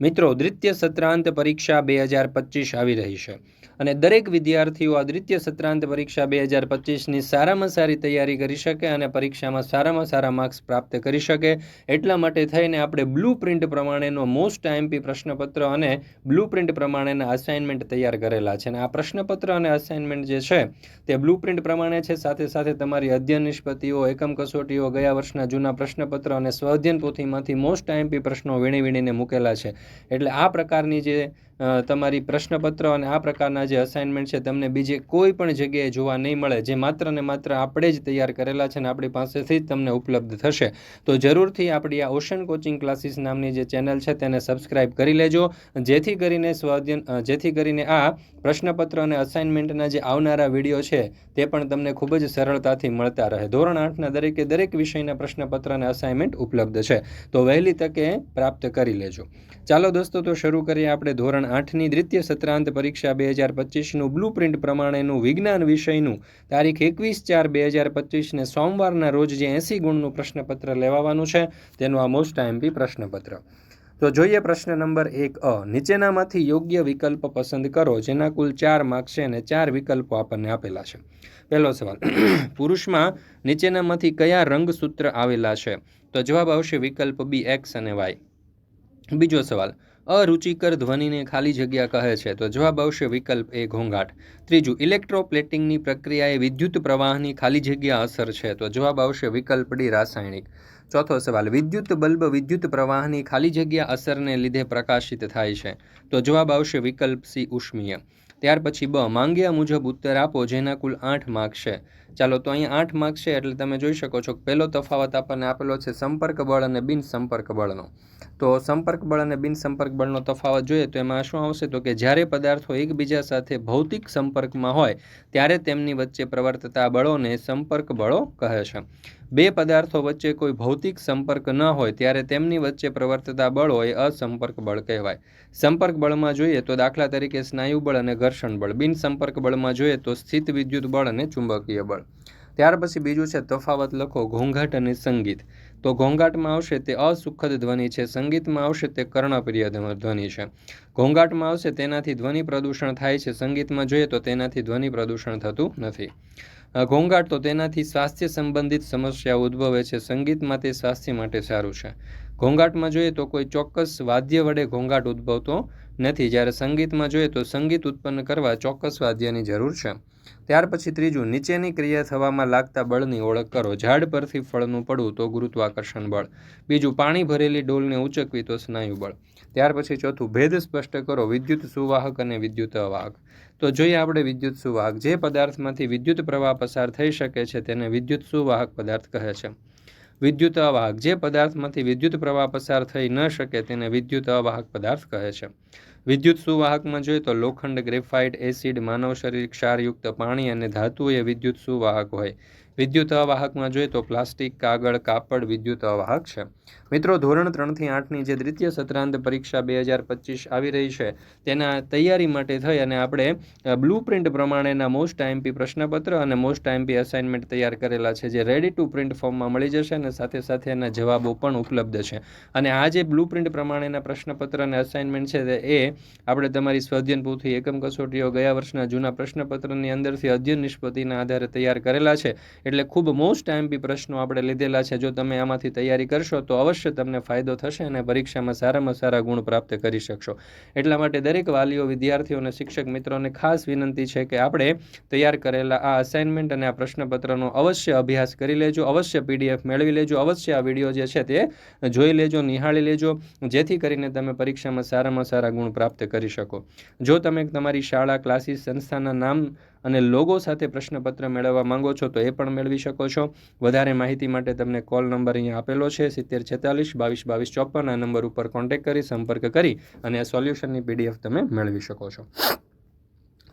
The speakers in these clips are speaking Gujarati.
મિત્રો, દ્વિતીય સત્રાંત પરીક્ષા બે હજાર પચીસ આવી રહી છે. અને દરેક વિદ્યાર્થીઓ આ દ્વિતીય સત્રાંત પરીક્ષા બે હજાર પચીસની સારામાં સારી તૈયારી કરી શકે અને પરીક્ષામાં સારામાં સારા માર્ક્સ પ્રાપ્ત કરી શકે. એટલા માટે થઈને આપણે બ્લુ પ્રિન્ટ પ્રમાણેનો મોસ્ટ આઈએમપી પ્રશ્નપત્ર અને બ્લુ પ્રિન્ટ પ્રમાણેના અસાઇનમેન્ટ તૈયાર કરેલા છે. અને આ પ્રશ્નપત્ર અને અસાઇનમેન્ટ જે છે, તે બ્લુ પ્રિન્ટ પ્રમાણે છે. સાથે સાથે તમારી અધ્યયન નિષ્પતિઓ એકમ કસોટીઓ, ગયા વર્ષના જૂના પ્રશ્નપત્ર અને સ્વઅધ્યયન પોથીમાંથી મોસ્ટ આઈએમપી પ્રશ્નો વીણી વીણીને મૂકેલા છે. એટલે આ પ્રકારની જે તમારી પ્રશ્નપત્ર અને આ પ્રકારના જે અસાઇનમેન્ટ છે, તમને બીજે કોઈ પણ જગ્યાએ જોવા નહીં મળે, જે માત્ર ને માત્ર આપણે જ તૈયાર કરેલા છે અને આપણી પાસેથી જ તમને ઉપલબ્ધ થશે. તો જરૂરથી આપણી આ ઓશન કોચિંગ ક્લાસીસ નામની જે ચેનલ છે, તેને સબસ્ક્રાઇબ કરી લેજો. જેથી કરીને સ્વાધ્યન જેથી કરીને આ પ્રશ્નપત્ર અને અસાઇનમેન્ટના જે આવનારા વીડિયો છે, તે પણ તમને ખૂબ જ સરળતાથી મળતા રહે. ધોરણ આઠના દરેકે દરેક વિષયના પ્રશ્નપત્ર અને અસાઇનમેન્ટ ઉપલબ્ધ છે. તો વહેલી તકે પ્રાપ્ત કરી લેજો. ચાલો દોસ્તો, તો શરૂ કરીએ આપણે ધોરણ આઠની દ્વિતીય સત્રાંત પરીક્ષા બે હજાર પચીસનું બ્લુ પ્રિન્ટ પ્રમાણેનું વિજ્ઞાન વિષયનું તારીખ એકવીસ ચાર બે હજાર પચીસને સોમવારના રોજ જે એંસી ગુણનું પ્રશ્નપત્ર લેવાવાનું છે, તેનું આ મોસ્ટ આઈએમપી પ્રશ્નપત્ર. તો જોઈએ પ્રશ્ન નંબર એક અ, નીચેનામાંથી યોગ્ય વિકલ્પ પસંદ કરો, જેના કુલ ચાર માર્ક્સ છે અને ચાર વિકલ્પો આપણને આપેલા છે. પહેલો સવાલ, પુરુષમાં નીચેનામાંથી કયા રંગસૂત્ર આવેલા છે? તો જવાબ આવશે વિકલ્પ બી, એક્સ અને વાય. બીજો સવાલ અરુચિકર ધ્વનિને ખાલી જગ્યા કહે છે. તો જવાબ આવશે વિકલ્પ એ ઘોંઘાટ. ત્રીજું, ઇલેક્ટ્રોપ્લેટિંગની પ્રક્રિયાએ વિદ્યુત પ્રવાહની ખાલી જગ્યા અસર છે. તો જવાબ આવશે વિકલ્પ ડી, રાસાયણિક. ચોથો સવાલ, વિદ્યુત બલ્બ વિદ્યુત પ્રવાહની ખાલી જગ્યા અસરને લીધે પ્રકાશિત થાય છે. તો જવાબ આવશે વિકલ્પ સી, ઉષ્મીય. ત્યાર પછી બ, માંગ્યા મુજબ ઉત્તર આપો, જેના કુલ આઠ માર્ક છે. ચાલો તો અહીંયા આઠ માર્ક્સ છે એટલે તમે જોઈ શકો છો કે પહેલો તફાવત આપણને આપેલો છે સંપર્ક બળ અને બિન સંપર્ક બળનો. તો સંપર્ક બળ અને બિન સંપર્ક બળનો તફાવત જોઈએ તો એમાં શું આવશે? તો કે જ્યારે પદાર્થો એકબીજા સાથે ભૌતિક સંપર્કમાં હોય, ત્યારે તેમની વચ્ચે પ્રવર્તતા બળોને સંપર્ક બળો કહે છે. બે પદાર્થો વચ્ચે કોઈ ભૌતિક સંપર્ક ન હોય, ત્યારે તેમની વચ્ચે પ્રવર્તતા બળો એ અસંપર્ક બળ કહેવાય. સંપર્ક બળમાં જોઈએ તો દાખલા તરીકે સ્નાયુ બળ અને ઘર્ષણ બળ. બિન સંપર્ક બળમાં જોઈએ તો સ્થિત વિદ્યુત બળ અને ચુંબકીય બળ. ત્યાર પછી બીજું છે તફાવત લખો ઘોંઘાટ અને સંગીત. તો ઘોંઘાટમાં આવશે તે અસુખદ ધ્વનિ છે. સંગીતમાં આવશે તે કર્ણપ્રિય ધ્વનિ છે. ઘોંઘાટમાં આવશે તેનાથી ધ્વનિ પ્રદૂષણ થાય છે. સંગીતમાં જોઈએ તો તેનાથી ધ્વનિ પ્રદૂષણ થતું નથી. ઘોંઘાટ તો તેનાથી સ્વાસ્થ્ય સંબંધિત સમસ્યાઓ ઉદ્ભવે છે. સંગીતમાં તે સ્વાસ્થ્ય માટે સારું છે. ઘોંઘાટમાં જોઈએ તો કોઈ ચોક્કસ વાદ્ય વડે ઘોંઘાટ ઉદ્ભવતો નથી. જ્યારે સંગીતમાં જોઈએ તો સંગીત ઉત્પન્ન કરવા ચોક્કસ વાદ્યની જરૂર છે. ત્યાર પછી ત્રીજું, નીચેની ક્રિયા થવામાં લાગતા બળની ઓળખ કરો. ઝાડ પરથી ફળનું પડવું તો ગુરુત્વાકર્ષણ બળ. બીજું, પાણી ભરેલી ડોલને ઉચકવી તો સ્નાયુ બળ. ત્યાર પછી ચોથું, ભેદ સ્પષ્ટ કરો. વિદ્યુત સુવાહક અને વિદ્યુત અવાહક. તો જોઈએ આપણે વિદ્યુત સુવાહક. જે પદાર્થમાંથી વિદ્યુત પ્રવાહ પસાર થઈ શકે છે તેને વિદ્યુત સુવાહક પદાર્થ કહે છે. વિદ્યુત અવાહક. જે પદાર્થમાંથી વિદ્યુત પ્રવાહ પસાર થઈ ન શકે તેને વિદ્યુત અવાહક પદાર્થ કહે છે. વિદ્યુત સુવાહકમાં જોઈએ તો લોખંડ, ગ્રેફાઇટ, એસિડ, માનવ શરીર ક્ષારયુક્ત પાણી અને ધાતુઓ એ વિદ્યુત સુવાહક હોય. વિદ્યુત અવાહકમાં જોઈએ તો પ્લાસ્ટિક, કાગળ, કાપડ વિદ્યુત અવાહક છે. મિત્રો, ધોરણ ત્રણથી આઠની જે દ્વિતીય સત્રાંત પરીક્ષા બે હજાર પચીસ આવી રહી છે, તેના તૈયારી માટે થઈ અને આપણે બ્લુ પ્રિન્ટ પ્રમાણેના મોસ્ટ આઈએમપી પ્રશ્નપત્ર અને મોસ્ટ આઈએમપી અસાઇનમેન્ટ તૈયાર કરેલા છે, જે રેડી ટુ પ્રિન્ટ ફોર્મમાં મળી જશે અને સાથે સાથે એના જવાબો પણ ઉપલબ્ધ છે. અને આ જે બ્લુ પ્રિન્ટ પ્રમાણેના પ્રશ્નપત્ર અને અસાઇનમેન્ટ છે એ આપણે તમારી સ્વાધ્યન પોથી એકમ કસોટીઓ ગયા વર્ષના જૂના પ્રશ્નપત્રની અંદરથી અધ્યયન નિષ્પત્તિના આધારે તૈયાર કરેલા છે. એટલે ખૂબ મોસ્ટ એમપી પ્રશ્નો આપણે લીધેલા છે. જો તમે આમાંથી તૈયારી કરશો તો અવશ્ય તમને ફાયદો થશે અને પરીક્ષામાં સારામાં સારા ગુણ પ્રાપ્ત કરી શકશો. એટલા માટે દરેક વાલીઓ, વિદ્યાર્થીઓ અને શિક્ષક મિત્રોને ખાસ વિનંતી છે કે આપણે તૈયાર કરેલા આ અસાઇનમેન્ટ અને આ પ્રશ્નપત્રનો અવશ્ય અભ્યાસ કરી લેજો, અવશ્ય પીડીએફ મેળવી લેજો, અવશ્ય આ વીડિયો જે છે તે જોઈ લેજો, નિહાળી લેજો, જેથી કરીને તમે પરીક્ષામાં સારામાં સારા ગુણ પ્રાપ્ત કરી શકો. જો તમે તમારી શાળા, ક્લાસીસ, સંસ્થાના નામ અને લોગો સાથે પ્રશ્નપત્ર મેળવવા માંગો છો તો એ પણ મેળવી શકો છો. વધારે માહિતી માટે તમને કોલ નંબર અહીંયા આપેલો છે, સિત્તેર છેતાલીસ, બાવીસ બાવીસ, ચોપન, આ નંબર ઉપર કોન્ટેક કરી, સંપર્ક કરી અને આ સોલ્યુશનની પીડીએફ તમે મેળવી શકો છો.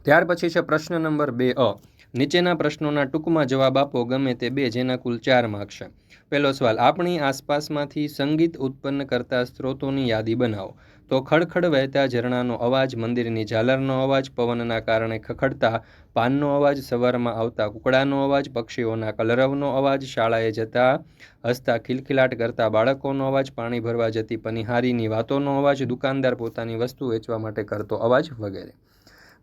ત્યાર પછી છે પ્રશ્ન નંબર બે અ. નીચેના પ્રશ્નોના ટૂંકમાં જવાબ આપો, ગમે તે બે, જેના કુલ ચાર માર્ક છે. પહેલો સવાલ, આપણી આસપાસમાંથી સંગીત ઉત્પન્ન કરતા સ્ત્રોતોની યાદી બનાવો. તો ખડખડ વહેતા ઝરણાનો અવાજ, મંદિરની ઝાલરનો અવાજ, પવનના કારણે ખખડતા પાનનો અવાજ, સવારમાં આવતા કુકડાનો અવાજ, પક્ષીઓના કલરવનો અવાજ, શાળાએ જતા હસતા ખિલખિલાટ કરતા બાળકોનો અવાજ, પાણી ભરવા જતી પનિહારીની વાતોનો અવાજ, દુકાનદાર પોતાની વસ્તુ વેચવા માટે કરતો અવાજ વગેરે.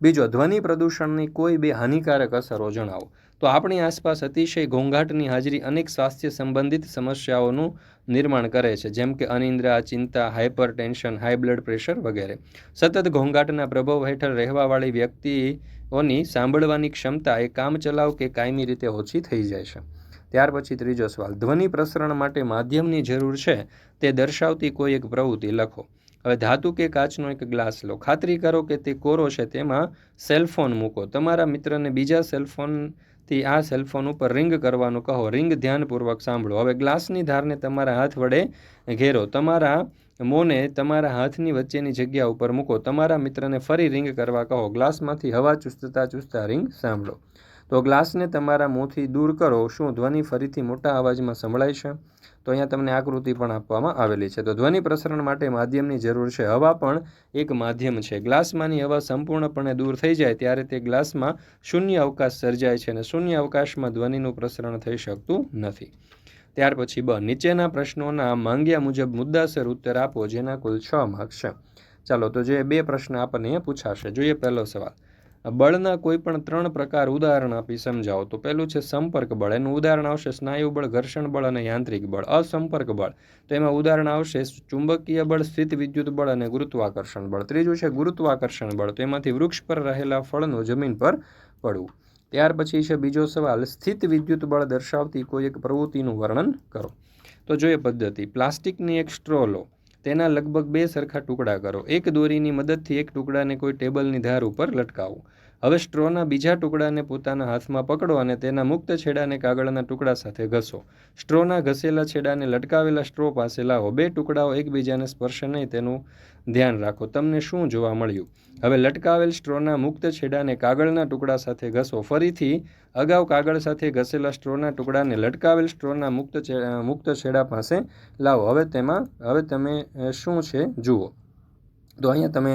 બીજો, ધ્વનિ પ્રદૂષણની કોઈ બે હાનિકારક અસરો જણાવો. તો આપણી આસપાસ અતિશય ઘોંઘાટની હાજરી અનેક સ્વાસ્થ્ય સંબંધિત સમસ્યાઓનું નિર્માણ કરે છે, જેમ કે અનિદ્રા, ચિંતા hypertension high blood pressure વગેરે. સતત ઘોંઘાટના પ્રભાવ હેઠળ રહેવાવાળી વ્યક્તિઓની સાંભળવાની ક્ષમતા એ કામચલાઉ કે કાયમી રીતે ઓછી થઈ જાય છે. ત્યાર પછી ત્રીજો સવાલ, ધ્વનિ પ્રસરણ માટે માધ્યમની જરૂર છે? તે દર્શાવતી કોઈ એક પ્રવૃત્તિ લખો. હવે ધાતુ કે કાચનો એક ગ્લાસ લો. ખાતરી કરો કે તે કોરો છે, તેમાં સેલફોન મૂકો. તમારા મિત્રને બીજા સેલફોનથી આ સેલફોન ઉપર રિંગ કરવાનું કહો. રિંગ ધ્યાનપૂર્વક સાંભળો. હવે ગ્લાસની ધારને તમારા હાથ વડે ઘેરો. તમારા મોને તમારા હાથની વચ્ચેની જગ્યા ઉપર મૂકો. તમારા મિત્રને ફરી રિંગ કરવા કહો. ગ્લાસમાંથી હવા ચૂસતા ચૂસતા રિંગ સાંભળો. તો ગ્લાસને તમારા મોંથી દૂર કરો. શું ધ્વનિ ફરીથી મોટા અવાજમાં સંભળાય છે? તો અહીંયા તમને આકૃતિ પણ આપવામાં આવેલી છે. તો ધ્વનિ પ્રસરણ માટે માધ્યમની જરૂર છે. હવા પણ એક માધ્યમ છે. ગ્લાસમાંની હવા સંપૂર્ણપણે દૂર થઈ જાય ત્યારે તે ગ્લાસમાં શૂન્ય અવકાશ સર્જાય છે અને શૂન્ય અવકાશમાં ધ્વનિનું પ્રસરણ થઈ શકતું નથી. ત્યાર પછી બ, નીચેના પ્રશ્નોના માંગ્યા મુજબ મુદ્દાસર ઉત્તર આપો, જેના કુલ છ માર્ક્સ છે. ચાલો, તો જે બે પ્રશ્ન આપણને પૂછાશે. જોઈએ પહેલો સવાલ. બળના કોઈ પણ ત્રણ પ્રકાર ઉદાહરણ આપી સમજાવો. તો પહેલું છે સંપર્ક બળ. એનું ઉદાહરણ આવશે સ્નાયુ બળ, ઘર્ષણ બળ અને યાંત્રિક બળ. અસંપર્ક બળ. તો એમાં ઉદાહરણ આવશે ચુંબકીય બળ, સ્થિત વિદ્યુત બળ અને ગુરુત્વાકર્ષણ બળ. ત્રીજું છે ગુરુત્વાકર્ષણ બળ. તો એમાંથી વૃક્ષ પર રહેલા ફળનું જમીન પર પડવું. ત્યાર પછી છે બીજો સવાલ, સ્થિત વિદ્યુત બળ દર્શાવતી કોઈ એક પ્રવૃત્તિનું વર્ણન કરો. તો જોઈએ પદ્ધતિ. પ્લાસ્ટિકની એક સ્ટ્રો લો. તેના લગભગ બે સરખા ટુકડા કરો. એક દોરીની મદદથી એક ટુકડાને કોઈ ટેબલની ધાર ઉપર લટકાવો. હવે સ્ટ્રોના બીજા ટુકડાને પોતાના હાથમાં પકડો અને તેના મુક્ત છેડાને કાગળના ટુકડા સાથે ઘસો. સ્ટ્રોના ઘસેલા છેડાને લટકાવેલા સ્ટ્રો પાસે લાવો. બે ટુકડાઓ એકબીજાને સ્પર્શે નહીં, તેનું ધ્યાન રાખો. તમને શું જોવા મળ્યું? હવે લટકાવેલ સ્ટ્રોના મુક્ત છેડાને કાગળના ટુકડા સાથે ઘસો. ફરીથી અગાઉ કાગળ સાથે ઘસેલા સ્ટ્રોના ટુકડાને લટકાવેલ સ્ટ્રોના મુક્ત મુક્ત છેડા પાસે લાવો. હવે તેમાં, હવે તમે શું છે? જુઓ. તો અહીંયા તમે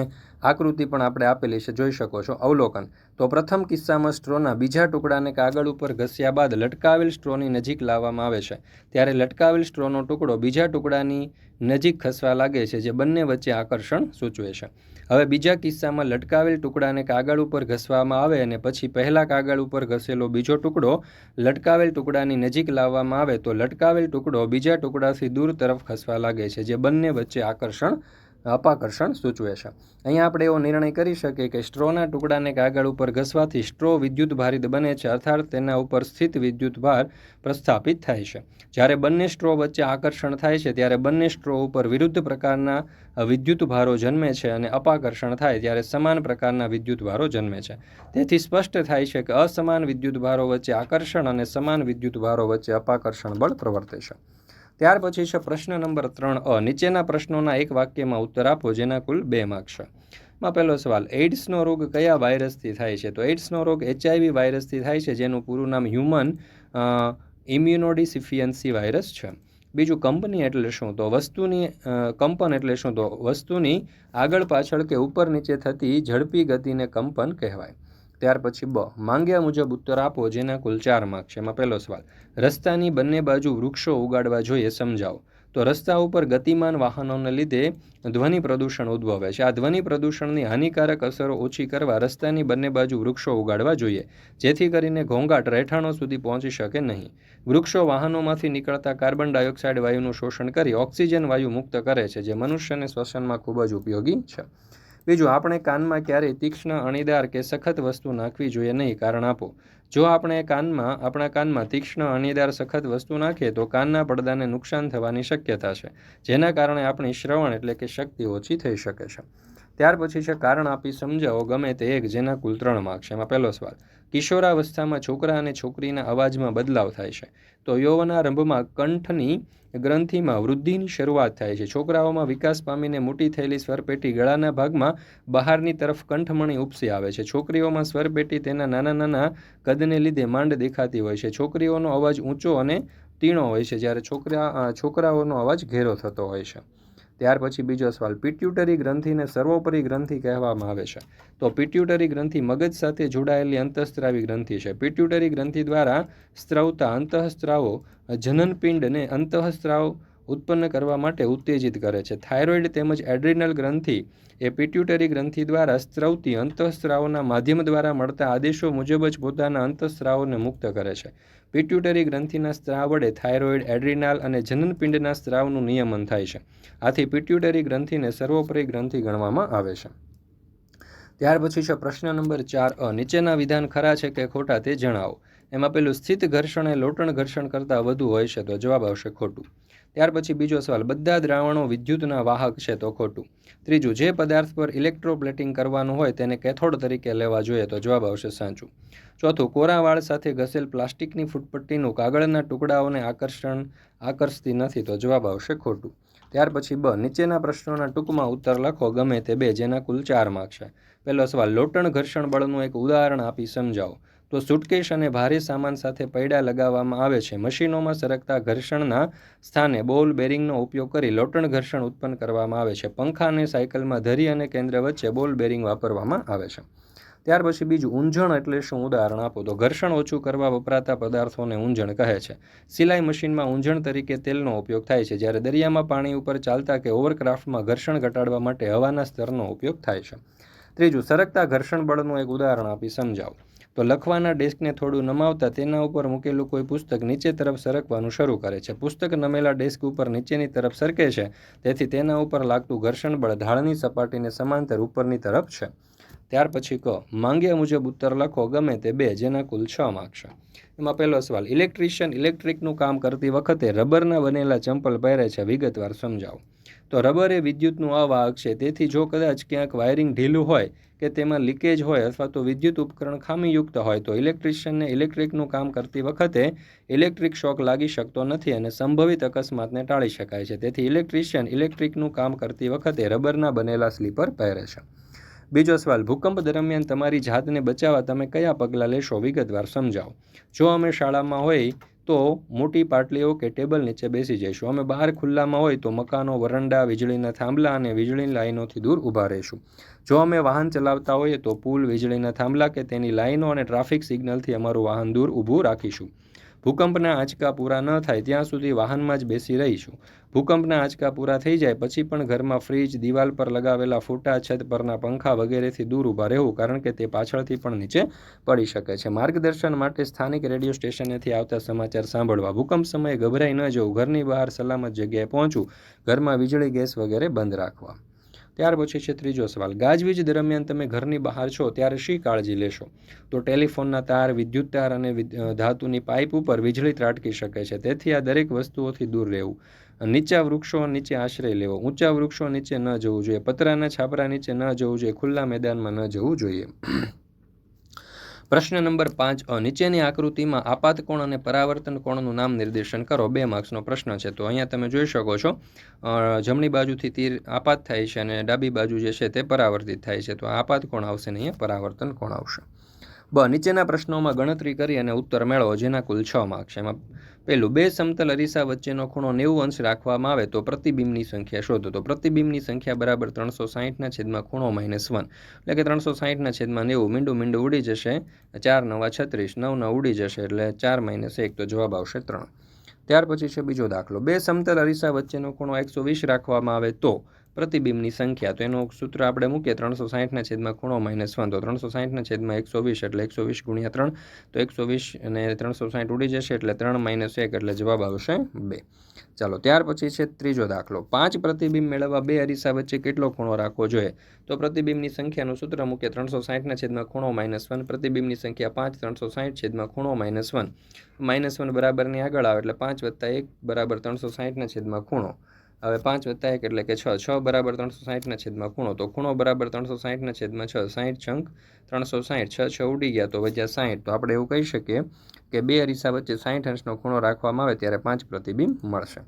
આકૃતિ પણ આપણે આપેલી છે, જોઈ શકો છો, અવલોકન. તો પ્રથમ કિસ્સામાં સ્ટ્રોના બીજા ટુકડાને કાગળ ઉપર ઘસ્યા બાદ લટકાવેલ સ્ટ્રોની નજીક લાવવામાં આવે છે. ત્યારે લટકાવેલ સ્ટ્રોનો ટુકડો બીજા ટુકડાની નજીક ખસવા લાગે છે, જે બંને વચ્ચે આકર્ષણ સૂચવે છે. હવે બીજા કિસ્સામાં લટકાવેલ ટુકડાને કાગળ ઉપર ઘસવામાં આવે અને પછી પહેલા કાગળ ઉપર ઘસેલો બીજો ટુકડો લટકાવેલ ટુકડાની નજીક લાવવામાં આવે, તો લટકાવેલ ટુકડો બીજા ટુકડાથી દૂર તરફ ખસવા લાગે છે, જે બંને વચ્ચે આકર્ષણ અપાકર્ષણ સૂચવે છે. અહીંયા આપણે એવો નિર્ણય કરી શકીએ કે સ્ટ્રોના ટુકડાને કાગળ ઉપર ઘસવાથી સ્ટ્રો વિદ્યુત ભારિત બને છે, અર્થાત તેના ઉપર સ્થિત વિદ્યુત ભાર પ્રસ્થાપિત થાય છે. જ્યારે બંને સ્ટ્રો વચ્ચે આકર્ષણ થાય છે, ત્યારે બંને સ્ટ્રો ઉપર વિરુદ્ધ પ્રકારના વિદ્યુત ભારો જન્મે છે અને અપાકર્ષણ થાય ત્યારે સમાન પ્રકારના વિદ્યુત ભારો જન્મે છે. તેથી સ્પષ્ટ થાય છે કે અસમાન વિદ્યુત ભારો વચ્ચે આકર્ષણ અને સમાન વિદ્યુત ભારો વચ્ચે અપાકર્ષણ બળ પ્રવર્તે છે. ત્યાર પછી છે પ્રશ્ન નંબર ત્રણ અ. નીચેના પ્રશ્નોના એક વાક્યમાં ઉત્તર આપો, જેના કુલ બે માર્ક્સ છે. માં પહેલો સવાલ, એઇડ્સનો રોગ કયા વાયરસથી થાય છે? તો એઇડ્સનો રોગ એચઆઈવી વાયરસથી થાય છે, જેનું પૂરું નામ હ્યુમન ઇમ્યુનોડિસિફિયન્સી વાયરસ છે. બીજું કંપની એટલે શું? તો વસ્તુની કંપન એટલે શું? તો વસ્તુની આગળ પાછળ કે ઉપર નીચે થતી ઝડપી ગતિને કંપન કહેવાય. ત્યાર પછી બ. માંગ્યા મુજબ ઉત્તર આપો, જેના કુલ ચાર માર્ક છે. એમાં પહેલો સવાલ, રસ્તાની બંને બાજુ વૃક્ષો ઉગાડવા જોઈએ સમજાવો. તો રસ્તા ઉપર ગતિમાન વાહનોને લીધે ધ્વનિ પ્રદૂષણ ઉદ્ભવે છે. આ ધ્વનિ પ્રદૂષણની હાનિકારક અસરો ઓછી કરવા રસ્તાની બંને બાજુ વૃક્ષો ઉગાડવા જોઈએ, જેથી કરીને ઘોંઘાટ રહેઠાણો સુધી પહોંચી શકે નહીં. વૃક્ષો વાહનોમાંથી નીકળતા કાર્બન ડાયોક્સાઇડ વાયુનું શોષણ કરી ઓક્સિજન વાયુ મુક્ત કરે છે, જે મનુષ્યને શ્વસનમાં ખૂબ જ ઉપયોગી છે. બીજું, આપણે કાનમાં ક્યારેય તીક્ષ્ણ, અણીદાર કે સખત વસ્તુ નાખવી જોઈએ નહીં? કારણ આપો, જો આપણે કાનમાં, આપણા કાનમાં તીક્ષ્ણ, અણીદાર, સખત વસ્તુ નાખીએ, તો કાનના પડદાને નુકસાન થવાની શક્યતા છે, જેના કારણે આપણી શ્રવણ એટલે કે શક્તિ ઓછી થઈ શકે છે. ત્યાર પછી છે, કારણ આપી સમજાવો ગમે તે એક, જેના કુલ ત્રણ માર્ક છે. એમાં પહેલો સવાલ કિશોરાવસ્થામાં છોકરા અને છોકરીના અવાજમાં બદલાવ થાય છે. તો યૌવનારંભમાં કંઠની ગ્રંથિમાં વૃદ્ધિની શરૂઆત થાય છે. છોકરાઓમાં વિકાસ પામીને મોટી થયેલી સ્વરપેટી ગળાના ભાગમાં બહારની તરફ કંઠમણી ઉપસી આવે છે. છોકરીઓમાં સ્વરપેટી તેના નાના નાના કદને લીધે માંડ દેખાતી હોય છે. છોકરીઓનો અવાજ ઊંચો અને તીણો હોય છે, જ્યારે છોકરા છોકરાઓનો અવાજ ઘેરો થતો હોય છે. ત્યાર પછી બીજો સવાલ પિટ્યુટરી ગ્રંથિને સર્વોપરી ગ્રંથિ કહેવામાં આવે છે. તો પિટ્યુટરી ગ્રંથિ મગજ સાથે જોડાયેલી અંતઃસ્ત્રાવી ગ્રંથિ છે. પિટ્યુટરી ગ્રંથિ દ્વારા સ્ત્રવતા અંતઃસ્ત્રાવો જનનપિંડને અંતઃસ્ત્રાવ ઉત્પન્ન કરવા માટે ઉત્તેજિત કરે છે. થાઇરોઇડ તેમજ એડ્રિનલ ગ્રંથિ એ પિટ્યુટરી ગ્રંથિ દ્વારા સ્ત્રવતી અંતઃસ્ત્રાવોના માધ્યમ દ્વારા મળતા આદેશો મુજબ જ પોતાના અંતઃસ્ત્રાવોને મુક્ત કરે છે. પિટ્યુટરી ગ્રંથિના સ્ત્રાવ વડે થાઇરોઇડ, એડ્રિનાલ અને જનનપિંડના સ્ત્રાવનું નિયમન થાય છે. આથી પિટ્યુટરી ગ્રંથિને સર્વોપરી ગ્રંથિ ગણવામાં આવે છે. ત્યાર પછી છે પ્રશ્ન નંબર ચાર અ. નીચેના વિધાન ખરા છે કે ખોટા તે જણાવો. એમાં પેલું સ્થિત ઘર્ષણ એ લોટણ ઘર્ષણ કરતાં વધુ હોય છે તો જવાબ આવશે ખોટું. ત્યાર પછી બીજો સવાલ, બધા દ્રાવણો વિદ્યુતના વાહક છે તો ખોટું. ત્રીજું, જે પદાર્થ પર ઇલેક્ટ્રોપ્લેટિંગ કરવાનું હોય તેને કેથોડ તરીકે લેવા જોઈએ તો જવાબ આવશે સાચું. ચોથું, કોરા વાળ સાથે ઘસેલ પ્લાસ્ટિકની ફૂટપટ્ટીનું કાગળના ટુકડાઓને આકર્ષણ આકર્ષતી નથી તો જવાબ આવશે ખોટું. ત્યાર પછી બ, નીચેના પ્રશ્નોના ટૂંકમાં ઉત્તર લખો, ગમે તે બે, જેના કુલ ચાર માર્ક છે. પહેલો સવાલ, લોટણ ઘર્ષણ બળનું એક ઉદાહરણ આપી સમજાવો. તો સુટકેશ અને ભારે સામાન સાથે પૈડા લગાવવામાં આવે છે. મશીનોમાં સરકતા ઘર્ષણના સ્થાને બોલ બેરિંગનો ઉપયોગ કરી લોટણ ઘર્ષણ ઉત્પન્ન કરવામાં આવે છે. પંખા અને સાયકલમાં ધરી અને કેન્દ્ર વચ્ચે બોલ બેરિંગ વાપરવામાં આવે છે. ત્યાર પછી બીજું ઊંઝણ એટલે શું? ઉદાહરણ આપો. તો ઘર્ષણ ઓછું કરવા વપરાતા પદાર્થોને ઊંઝણ કહે છે. સિલાઈ મશીનમાં ઊંઝણ તરીકે તેલનો ઉપયોગ થાય છે. જ્યારે દરિયામાં પાણી ઉપર ચાલતા કે ઓવરક્રાફ્ટમાં ઘર્ષણ ઘટાડવા માટે હવાના સ્તરનો ઉપયોગ થાય છે. ત્રીજું, સરકતા ઘર્ષણ બળનું એક ઉદાહરણ આપી સમજાવો. તો લખવાના ડેસ્કને થોડું નમાવતા તેના ઉપર મૂકેલું કોઈ પુસ્તક નીચે તરફ સરકવાનું શરૂ કરે છે. પુસ્તક નમેલા ડેસ્ક ઉપર નીચેની તરફ સરકે છે. તેથી તેના ઉપર લાગતું ઘર્ષણ બળ ઢાળની સપાટીને સમાંતર ઉપરની તરફ છે. ત્યાર પછી કહો, માંગ્યા મુજબ ઉત્તર લખો, ગમે તે બે, જેના કુલ છ માર્ક છે. એમાં પહેલો સવાલ, ઇલેક્ટ્રિશિયન ઇલેક્ટ્રિકનું કામ કરતી વખતે રબરના બનેલા ચંપલ પહેરે છે? વિગતવાર સમજાવો. તો રબર એ વિદ્યુતનું અવાહક છે. તેથી જો કદાચ ક્યાંક વાયરિંગ ઢીલું હોય કે તેમાં લીકેજ હોય અથવા તો વિદ્યુત ઉપકરણ ખામીયુક્ત હોય, તો ઇલેક્ટ્રિશિયનને ઇલેક્ટ્રિકનું કામ કરતી વખતે ઇલેક્ટ્રિક શોક લાગી શકતો નથી અને સંભવિત અકસ્માતને ટાળી શકાય છે. તેથી ઇલેક્ટ્રિશિયન ઇલેક્ટ્રિકનું કામ કરતી વખતે રબરના બનેલા સ્લીપર પહેરે છે. બીજો સવાલ, ભૂકંપ દરમિયાન તમારી જાતને બચાવવા તમે કયા પગલાં લેશો? વિગતવાર સમજાવો. જો અમે શાળામાં હોય તો મોટી પાટલીઓ કે ટેબલ નીચે બેસી જઈશું. અમે બહાર ખુલ્લામાં હોય તો મકાનો, વરંડા, વીજળીના થાંભલા અને વીજળીની લાઈનોથી દૂર ઊભા રહીશું. જો અમે વાહન ચલાવતા હોઈએ તો પુલ વીજળીના થાંભલા કે તેની લાઈનો અને ટ્રાફિક સિગ્નલથી અમારું વાહન દૂર ઊભું રાખીશું. ભૂકંપના આંચકા પૂરા ન થાય ત્યાં સુધી વાહનમાં જ બેસી રહીશું. ભૂકંપના આંચકા પૂરા થઈ જાય પછી પણ ઘરમાં ફ્રીજ, દિવાલ પર લગાવેલા ફોટા, છત પરના પંખા વગેરેથી દૂર ઊભા રહેવું કારણ કે તે પાછળથી પણ નીચે પડી શકે છે. માર્ગદર્શન માટે સ્થાનિક રેડિયો સ્ટેશનેથી આવતા સમાચાર સાંભળવા. ભૂકંપ સમયે ગભરાઈ ન જવું. ઘરની બહાર સલામત જગ્યાએ પહોંચવું. ઘરમાં વીજળી ગેસ વગેરે બંધ રાખવા. ત્યાર પછી છે ત્રીજો સવાલ. ગાજવીજ દરમિયાન તમે ઘરની બહાર છો, ત્યારે શી કાળજી લેશો? તો ટેલિફોનના તાર, વિદ્યુત તાર અને ધાતુની પાઇપ ઉપર વીજળી ત્રાટકી શકે છે. તેથી આ દરેક વસ્તુઓથી દૂર રહેવું. નીચા વૃક્ષો નીચે આશ્રય લેવો. ઊંચા વૃક્ષો નીચે ન જવું જોઈએ. પતરાના છાપરા નીચે ન જવું જોઈએ. ખુલ્લા મેદાનમાં ન જવું જોઈએ. પ્રશ્ન નંબર પાંચ, અ, નીચેની આકૃતિમાં આપાત કોણ અને પરાવર્તન કોણનું નામ નિર્દેશન કરો. બે માર્ક્સનો પ્રશ્ન છે. તો અહીંયા તમે જોઈ શકો છો જમણી બાજુથી તીર આપાત થાય છે અને ડાબી બાજુ જે છે તે પરાવર્તિત થાય છે. તો આપાત કોણ આવશે ને અહીંયા? પરાવર્તન કોણ આવશે? બ, નીચેના પ્રશ્નોમાં ગણતરી કરી અને ઉત્તર મેળવો, જેના કુલ છ માર્ક છે. એમાં પહેલું, બે સમતલ અરીસા વચ્ચેનો ખૂણો નેવું અંશ રાખવામાં આવે તો પ્રતિબિંબની સંખ્યા શોધો. તો પ્રતિબિંબની સંખ્યા બરાબર ત્રણસો સાહીઠના છેદમાં ખૂણો માઇનસ વન એટલે કે ત્રણસો સાહીઠના છેદમાં નેવું મીંડું મીંડું ઉડી જશે, ચાર નવા છત્રીસ, નવ નવ ઉડી જશે, એટલે ચાર માઇનસ એક તો જવાબ આવશે ત્રણ. ત્યાર પછી છે બીજો દાખલો. બે સમતલ અરીસા વચ્ચેનો ખૂણો એકસો વીસ રાખવામાં આવે તો પ્રતિબિંબની સંખ્યા, તો એનું સૂત્ર આપણે મૂકીએ ત્રણસો સાહીઠના છેદમાં ખૂણો માઇનસ વન, તો ત્રણસો સાહીઠના છેદમાં એકસો વીસ એટલે એકસો વીસ ગુણ્યા ત્રણ, તો એકસો વીસ અને ત્રણસો સાહીઠ ઉડી જશે એટલે ત્રણ માઇનસ એક એટલે જવાબ આવશે બે. ચાલો, ત્યાર પછી છે ત્રીજો દાખલો. પાંચ પ્રતિબિંબ મેળવવા બે અરીસા વચ્ચે કેટલો ખૂણો રાખવો જોઈએ? તો પ્રતિબિંબની સંખ્યાનું સૂત્ર મૂકીએ ત્રણસો સાહીઠના છેદમાં ખૂણો માઇનસ વન, પ્રતિબિંબની સંખ્યા પાંચ, ત્રણસો સાહીઠ છેદમાં ખૂણો માઇનસ વન. માઇનસ વન બરાબરની આગળ આવે એટલે પાંચ વત્તા એક બરાબર ત્રણસો સાહીઠના છેદમાં ખૂણો. હવે પાંચ વત્તા એક એટલે કે છ. છ બરાબર ત્રણસો સાહીઠના છેદમાં ખૂણો. તો ખૂણો બરાબર ત્રણસો સાહીઠના છેદમાં છ. સાહીઠ છંક ત્રણસો સાહીઠ. છ છ ઉડી ગયા તો વધ્યા સાહીઠ. તો આપણે એવું કહી શકીએ કે બે અરીસા વચ્ચે સાહીઠ અંશનો ખૂણો રાખવામાં આવે ત્યારે પાંચ પ્રતિબિંબ મળશે.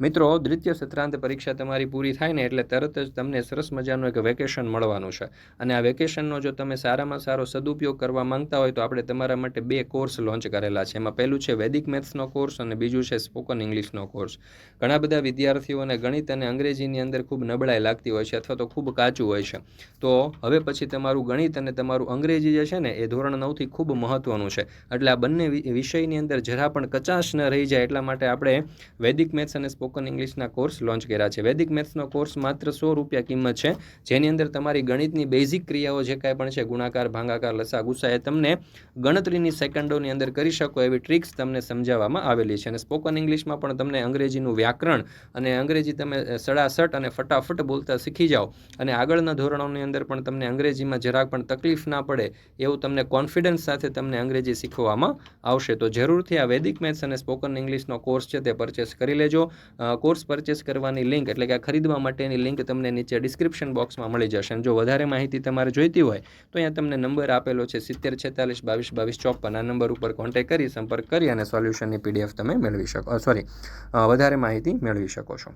મિત્રો દ્વિતીય સત્રાંત પરીક્ષા તમારી પૂરી થાય ને એટલે તરત જ તમને સરસ મજાનું એક વેકેશન મળવાનું છે. અને આ વેકેશનનો જો તમે સારામાં સારો સદુપયોગ કરવા માંગતા હોય તો આપણે તમારા માટે બે કોર્સ લોન્ચ કરેલા છે. એમાં પહેલું છે વૈદિક મેથ્સનો કોર્સ અને બીજું છે સ્પોકન ઇંગ્લિશનો કોર્સ. ઘણા બધા વિદ્યાર્થીઓને ગણિત અને અંગ્રેજીની અંદર ખૂબ નબળાઈ લાગતી હોય છે અથવા તો ખૂબ કાચું હોય છે. તો હવે પછી તમારું ગણિત અને તમારું અંગ્રેજી જે છે ને એ ધોરણ નવથી ખૂબ મહત્ત્વનું છે. એટલે આ બંને વિષયની અંદર જરા પણ કચાશ ન રહી જાય એટલા માટે આપણે વૈદિક મેથ્સ અને સ્પોકન ઇંગ્લિશના કોર્સ લોન્ચ કર્યા છે. વૈદિક મેથ્સનો કોર્સ માત્ર સો રૂપિયા કિંમત છે. જેની અંદર તમારી ગણિતની બેઝિક ક્રિયાઓ જે કાંઈ પણ છે, ગુણાકાર, ભાંગાકાર, લસા ગુસા એ તમને ગણતરીની સેકન્ડોની અંદર કરી શકો એવી ટ્રિક્સ તમને સમજાવવામાં આવેલી છે. અને સ્પોકન ઇંગ્લિશમાં પણ તમને અંગ્રેજીનું વ્યાકરણ અને અંગ્રેજી તમે સડાસટ અને ફટાફટ બોલતા શીખી જાઓ. અને આગળના ધોરણોની અંદર પણ તમને અંગ્રેજીમાં જરાક પણ તકલીફ ના પડે એવું તમને કોન્ફિડન્સ સાથે તમને અંગ્રેજી શીખવામાં આવશે. તો જરૂરથી આ વૈદિક મેથ્સ અને સ્પોકન ઇંગ્લિશનો કોર્સ છે તે પરચેસ કરી લેજો. કોર્સ પરચેસ કરવાની લિંક એટલે કે આ ખરીદવા માટેની લિંક તમને નીચે ડિસ્ક્રિપ્શન બોક્સમાં મળી જશે. અને જો વધારે માહિતી તમારે જોઈતી હોય, તો અહીંયા તમને નંબર આપેલો છે સિત્તેર છેતાલીસ બાવીસ બાવીસ ચોપન આ નંબર ઉપર કોન્ટેક્ટ કરી, સંપર્ક કરી અને સોલ્યુશનની પીડીએફ તમે મેળવી શકો સોરી વધારે માહિતી મેળવી શકો છો.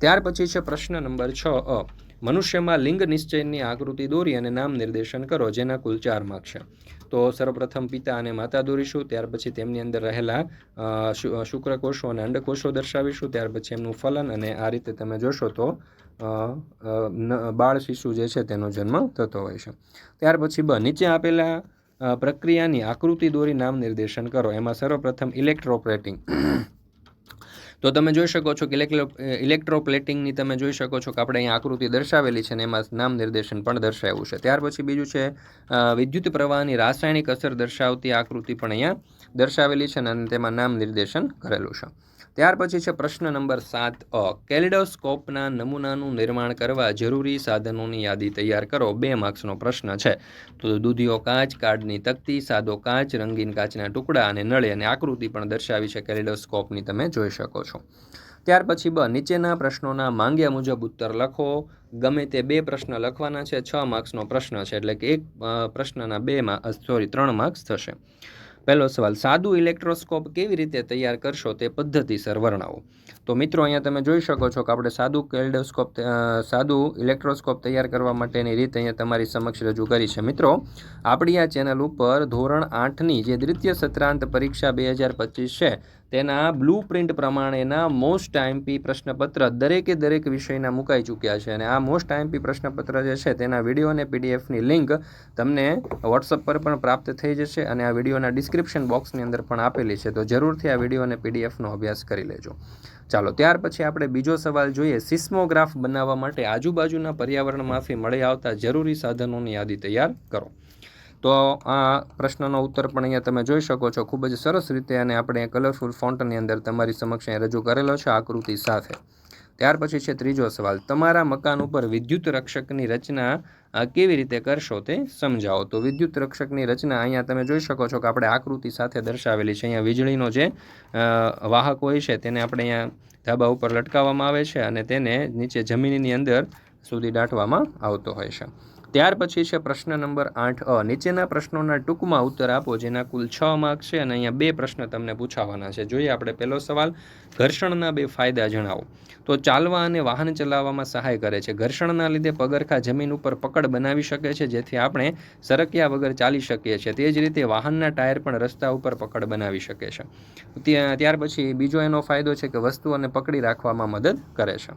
ત્યાર પછી છે પ્રશ્ન નંબર છ, અ. મનુષ્યમાં લિંગ નિશ્ચયની આકૃતિ દોરી અને નામ નિર્દેશન કરો, જેના કુલ ચાર માર્ક છે. તો સર્વપ્રથમ પિતા અને માતા દોરીશું, ત્યાર પછી તેમની અંદર રહેલા શુક્રકોષો અને અંડકોષો દર્શાવીશું, ત્યાર પછી એમનું ફલન અને આ રીતે તમે જોશો તો બાળ શિશુ જે છે તેનો જન્મ થતો હોય છે. ત્યાર પછી બ, નીચે આપેલા પ્રક્રિયાની આકૃતિ દોરી નામ નિર્દેશન કરો. એમાં સર્વપ્રથમ ઇલેક્ટ્રોપ્લેટિંગ તો તમે જોઈ શકો છો કે ઇલેક્ટ્રોપ્લેટિંગની તમે જોઈ શકો છો કે આપણે અહીંયા આકૃતિ દર્શાવેલી છે અને એમાં નામ નિર્દેશન પણ દર્શાવ્યું છે. ત્યાર પછી બીજું છે વિદ્યુત પ્રવાહની રાસાયણિક અસર દર્શાવતી આકૃતિ પણ અહીંયા દર્શાવેલી છે અને તેમાં નામ નિર્દેશન કરેલું છે. ત્યાર પછી છે પ્રશ્ન નંબર સાત અ. કેલિડોસ્કોપના નમૂનાનું નિર્માણ કરવા જરૂરી સાધનોની યાદી તૈયાર કરો. બે માર્ક્સનો પ્રશ્ન છે. તો દૂધિયો કાચ કાર્ડની તકતી, સાદો કાચ, રંગીન કાચના ટુકડા અને નળી અને આકૃતિ પણ દર્શાવી છે કેલિડોસ્કોપની તમે જોઈ શકો છો. ત્યાર પછી બ. નીચેના પ્રશ્નોના માંગ્યા મુજબ ઉત્તર લખો. ગમે તે બે પ્રશ્ન લખવાના છે, છ માર્ક્સનો પ્રશ્ન છે, એટલે કે એક પ્રશ્નના બે સોરી ત્રણ માર્ક્સ થશે. પહેલો સવાલ, સાદું ઇલેક્ટ્રોસ્કોપ કેવી રીતે તૈયાર કરશો તે પદ્ધતિસર વર્ણવો. તો મિત્રો, અહીંયા તમે જોઈ શકો છો કે આપણે સાદું કેલ્ડોસ્કોપ સાદું ઇલેક્ટ્રોસ્કોપ તૈયાર કરવા માટેની રીત અહીંયા તમારી સમક્ષ રજૂ કરી છે. મિત્રો, આપણી આ ચેનલ ઉપર ધોરણ આઠની જે દ્વિતીય સત્રાંત પરીક્ષા બે હજાર પચીસ છે, તેના બ્લુ પ્રિન્ટ પ્રમાણેના મોસ્ટ આઈએમપી પ્રશ્નપત્ર દરેકે દરેક વિષયના મુકાઈ ચૂક્યા છે. અને આ મોસ્ટ આઈએમપી પ્રશ્નપત્ર જે છે, તેના વીડિયો અને પીડીએફની લિંક તમને વોટ્સઅપ પર પણ પ્રાપ્ત થઈ જશે અને આ વિડીયોના ડિસ્ક્રિપ્શન બોક્સની અંદર પણ આપેલી છે, તો જરૂરથી આ વીડિયો અને પીડીએફનો અભ્યાસ કરી લેજો. ચાલો, ત્યાર પછી આપણે બીજો સવાલ જોઈએ. સિસ્મોગ્રાફ બનાવવા માટે આજુબાજુના પર્યાવરણમાંથી મળી આવતા જરૂરી સાધનોની યાદી તૈયાર કરો. તો આ પ્રશ્નનો ઉત્તર પણ અહીંયા તમે જોઈ શકો છો. ખૂબ જ સરસ રીતે અને આપણે કલરફુલ ફોન્ટની અંદર તમારી સમક્ષ અહીં રજૂ કરેલો છે આકૃતિ સાથે. ત્યાર પછી છે ત્રીજો સવાલ. તમારા મકાન ઉપર વિદ્યુત રક્ષકની રચના કેવી રીતે કરશો તે સમજાવો. તો વિદ્યુત રક્ષકની રચના અહીંયા તમે જોઈ શકો છો કે આપણે આકૃતિ સાથે દર્શાવેલી છે. અહીંયા વીજળીનો જે વાહક હોય છે તેને આપણે અહીંયા ધાબા ઉપર લટકાવવામાં આવે છે અને તેને નીચે જમીનની અંદર સુધી દાટવામાં આવતો હોય છે. ત્યાર પછી છે પ્રશ્ન નંબર આઠ અ. નીચેના પ્રશ્નોના ટૂંકમાં ઉત્તર આપો, જેના કુલ છ માર્ક છે અને અહીંયા બે પ્રશ્ન તમને પૂછાવાના છે. જોઈએ આપણે પહેલો સવાલ, ઘર્ષણના બે ફાયદા જણાવો. તો ચાલવા અને વાહન ચલાવવામાં સહાય કરે છે. ઘર્ષણના લીધે પગરખા જમીન ઉપર પકડ બનાવી શકે છે, જેથી આપણે સરક્યા વગર ચાલી શકીએ છીએ. તે જ રીતે વાહનના ટાયર પણ રસ્તા ઉપર પકડ બનાવી શકે છે. ત્યાર પછી બીજો એનો ફાયદો છે કે વસ્તુઓને પકડી રાખવામાં મદદ કરે છે.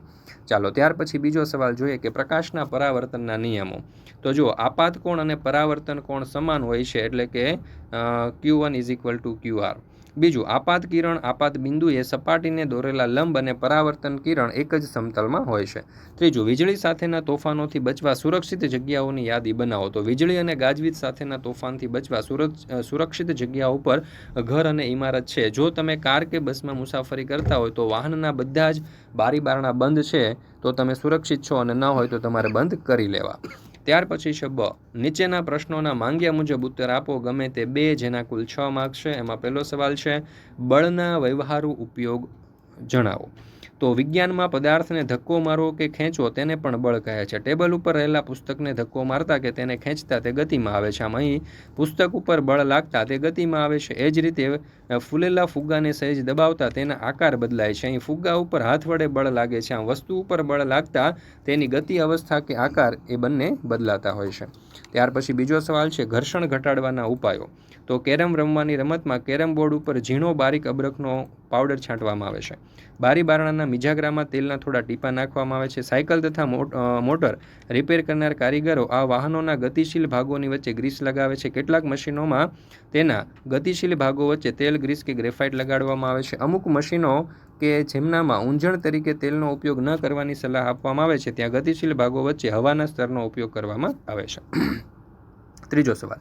ચાલો, ત્યાર પછી બીજો સવાલ જોઈએ કે પ્રકાશના પરાવર્તનના નિયમો. તો જુઓ, આપાત કોણ અને પરાવર્તન કોણ સમાન હોય છે, એટલે કે Q one is equal to Q R બીજું, આપાત કિરણ, આપાત બિંદુએ સપાટીને દોરેલા લંબ અને પરાવર્તન કિરણ એક જ સમતલમાં હોય છે. ત્રીજું, વીજળી સાથેના તોફાનોથી બચવા સુરક્ષિત જગ્યાઓની યાદી બનાવો. તો વીજળી અને ગાજવીજ સાથેના તોફાનથી બચવા સુરક્ષિત જગ્યા ઉપર ઘર અને ઇમારત છે. જો તમે કાર કે બસમાં મુસાફરી કરતા હોય, તો વાહનના બધા જ બારી બારણા બંધ છે, તો તમે સુરક્ષિત છો અને ન હોય તો તમારે બંધ કરી લેવા. ત્યાર પછી છે બ. નીચેના પ્રશ્નોના માંગ્યા મુજબ ઉત્તર આપો, ગમે તે બે, જેના કુલ છ માર્ક્સ છે. એમાં પહેલો સવાલ છે, બળના વ્યવહારુ ઉપયોગ જણાવો. તો વિજ્ઞાનમાં પદાર્થને ધક્કો મારવો કે ખેંચવો તેને પણ બળ કહે છે. ટેબલ ઉપર રહેલા પુસ્તકને ધક્કો મારતા કે તેને ખેંચતા તે ગતિમાં આવે છે. આમ અહીં પુસ્તક ઉપર બળ લાગતા તે ગતિમાં આવે છે. એ જ રીતે ફૂલેલા ફુગ્ગાને સહેજ દબાવતા તેના આકાર બદલાય છે. અહીં ફુગ્ગા ઉપર હાથ વડે બળ લાગે છે. આમ વસ્તુ ઉપર બળ લાગતા તેની ગતિ અવસ્થા કે આકાર એ બંને બદલાતા હોય છે. ત્યાર પછી બીજો સવાલ છે ઘર્ષણ ઘટાડવાના ઉપાયો. તો કેરમ રમવાની રમતમાં કેરમ બોર્ડ ઉપર ઝીણો બારીક અબરખનો પાવડર છાંટવામાં આવે છે. બારી બારણાના મિજાગરામાં તેલના થોડા ટીપા નાખવામાં આવે છે. સાયકલ તથા મોટ- મોટર રિપેર કરનાર કારીગરો આ વાહનોના ગતિશીલ ભાગોની વચ્ચે ગ્રીસ લગાવે છે. કેટલાક મશીનોમાં તેના ગતિશીલ ભાગો વચ્ચે તેલ, ગ્રીસ કે ગ્રેફાઇટ લગાડવામાં આવે છે. અમુક મશીનો કે જેમનામાં ઊંજણ તરીકે તેલનો ઉપયોગ ન કરવાની સલાહ આપવામાં આવે છે, ત્યાં ગતિશીલ ભાગો વચ્ચે હવાના સ્તરનો ઉપયોગ કરવામાં આવે છે. ત્રીજો સવાલ.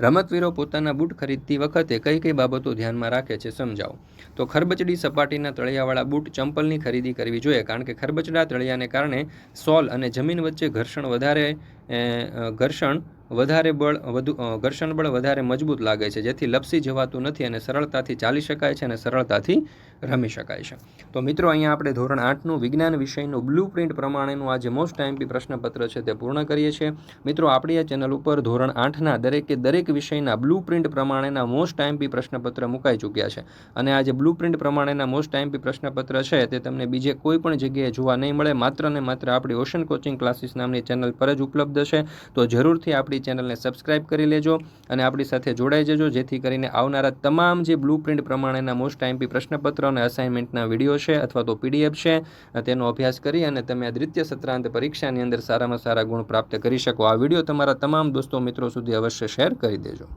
રમતવીરો પોતાના બૂટ ખરીદતી વખતે કઈ કઈ બાબતો ધ્યાનમાં રાખે છે સમજાવો. તો ખરબચડી સપાટીના તળિયાવાળા બૂટ ચંપલની ખરીદી કરવી જોઈએ કારણ કે ખરબચડા તળિયાને કારણે સોલ અને જમીન વચ્ચે ઘર્ષણ વધારે ઘર્ષણ વધારે બળ, વધુ ઘર્ષણ બળ વધારે મજબૂત લાગે છે, જેથી લપસી જવાતું નથી અને સરળતાથી ચાલી શકાય છે અને સરળતાથી રમી શકાય છે. તો મિત્રો, અહીંયા આપણે ધોરણ આઠનું વિજ્ઞાન વિષયનું બ્લુ પ્રિન્ટ પ્રમાણેનું આ જે મોસ્ટ આઈમ્પી પ્રશ્નપત્ર છે તે પૂર્ણ કરીએ છીએ. મિત્રો, આપણી આ ચેનલ ઉપર ધોરણ આઠના દરેકે દરેક વિષયના બ્લુ પ્રિન્ટ પ્રમાણેના મોસ્ટ ટાઈમપી પ્રશ્નપત્ર મુકાઈ ચૂક્યા છે. અને આ જે બ્લુ પ્રિન્ટ પ્રમાણેના મોસ્ટ ટાઈમપી પ્રશ્નપત્ર છે તે તમને બીજે કોઈ પણ જગ્યાએ જોવા નહીં મળે. માત્ર ને માત્ર આપણી ઓશન કોચિંગ ક્લાસીસ નામની ચેનલ પર જ ઉપલબ્ધ છે. તો જરૂરથી આપણી ચેનલને સબસ્ક્રાઇબ કરી લેજો અને આપણી સાથે જોડાઈ જજો. જેથી કરીને આવનારા તમામ જે બ્લુ પ્રિન્ટ પ્રમાણેના મોસ્ટ ટાઈમપી પ્રશ્નપત્ર અને અસાઇનમેન્ટના વીડિયો છે અથવા તો પીડીએફ છે, તેનો અભ્યાસ કરી અને તમે આ દ્વિતીય સત્રાંત પરીક્ષાની અંદર સારામાં સારા ગુણ પ્રાપ્ત કરી શકો. આ વીડિયો તમારા તમામ દોસ્તો મિત્રો સુધી અવશ્ય શેર કરી દેજો.